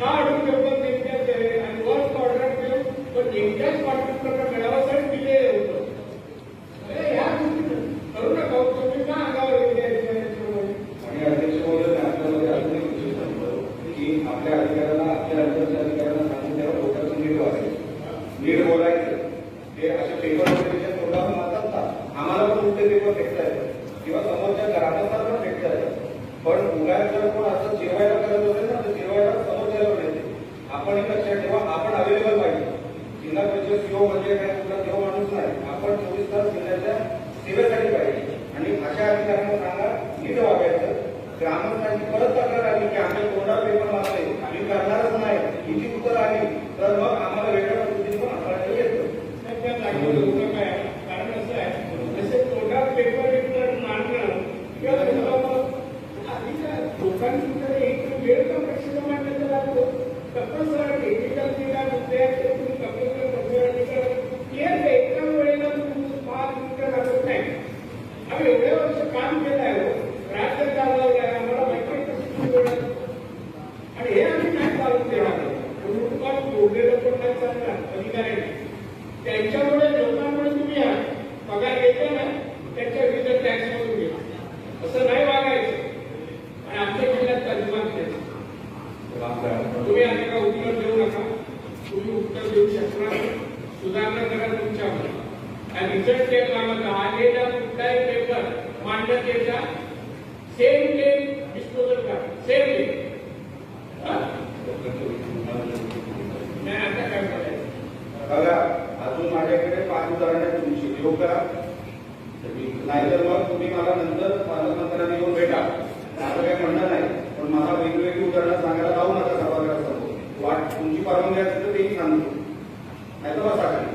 का अडून नेमक्याच आहे आणि वर्क कॉन्ट्रॅक्ट पण नेमक्याच कॉन्ट्रॅक्टरला मिळावासाठी होतं अरे या गोष्टी करू नका तुम्ही का अंगावर आणि अध्यक्ष महोदय आपल्यामध्ये अजून एक विषय सांगतो की आपल्या अधिकाऱ्यांना आपल्या अधिकाऱ्यांना सांगून नीट नीट बोलायचं. ते असे पेपर वगैरेच्या तोंडावर मारतात ना आम्हाला पण उलटे पेपर फेकता येतात. किंवा समोरच्या ग्राहकांना पण फेकता येतात. पण उगाच जर कोण असं जेवायला करत असेल ना तर जेवायला समोरच्याला मिळते आपण एक लक्षात ठेवा आपण अवेलेबल पाहिजे. जिल्हा परिषद सीओ म्हणजे काय कुठला देव माणूस नाही. आपण चोवीस तास जिल्ह्याच्या सेवेसाठी पाहिजे. आणि अशा अधिकाऱ्यांना सांगा नीट वागायचं. ग्रामस्थांची परत तक्रार आली की आम्ही कोणा पेपर मारले आम्ही करणारच नाही. हिची उत्तर आली तर मग आम्हाला वेगळ्या पद्धतीने पण हाताळता येतं त्याच्यात लागलेलं होतं काय कारण असं आहे जसे तोंडात पेपर विकत मांडणं किंवा तुला मग आधी काय लोकांकडे एक वेळ का प्रश्न मांडण्याचा लागतो तपसर टेक्निकल जे काय मुद्दे आहेत ते तुम्ही तपसर तपसर क्लिअर एका वेळेला तुम्ही पाच मिनिटं लागत नाही आम्ही एवढ्या वर्ष काम केलं आहे हो. राज्य चालवलं आहे आम्हाला माहिती आहे कशी तुम्ही बोलत आणि हे आम्ही नाही चालून देणार कुटुंबात जोडलेलं पण नाही चालणार अधिकाऱ्यांनी त्यांच्यामुळे लोकांमुळे तुम्ही पगार घेता ना त्यांच्या विरुद्ध टॅक्स मधून असं नाही वागायचं. आणि आमच्या जिल्ह्यात अजिबात नाही तुम्ही आता उत्तर देऊ नका तुम्ही उत्तर देऊ शकणार सुधारणा करा तुमच्यावर आणि रिझल्ट टेप मागत आलेला कुठलाही पेपर मांडण्याच्या सेम डे डिस्पोजल करा सेम डे नाही आता काय करायचं बघा अजून माझ्याकडे पाच उदाहरण आहेत तुमची. देऊ करा नाहीतर मग तुम्ही मला नंतर पालकमंत्र्यांनी येऊन भेटा. माझं काही म्हणणं नाही पण मला वेगवेगळी उदाहरणं सांगायला लावू नका सभागृहासमोर वाट तुमची परवानगी असेल तर तेही सांगतो नाही तर बसा खाली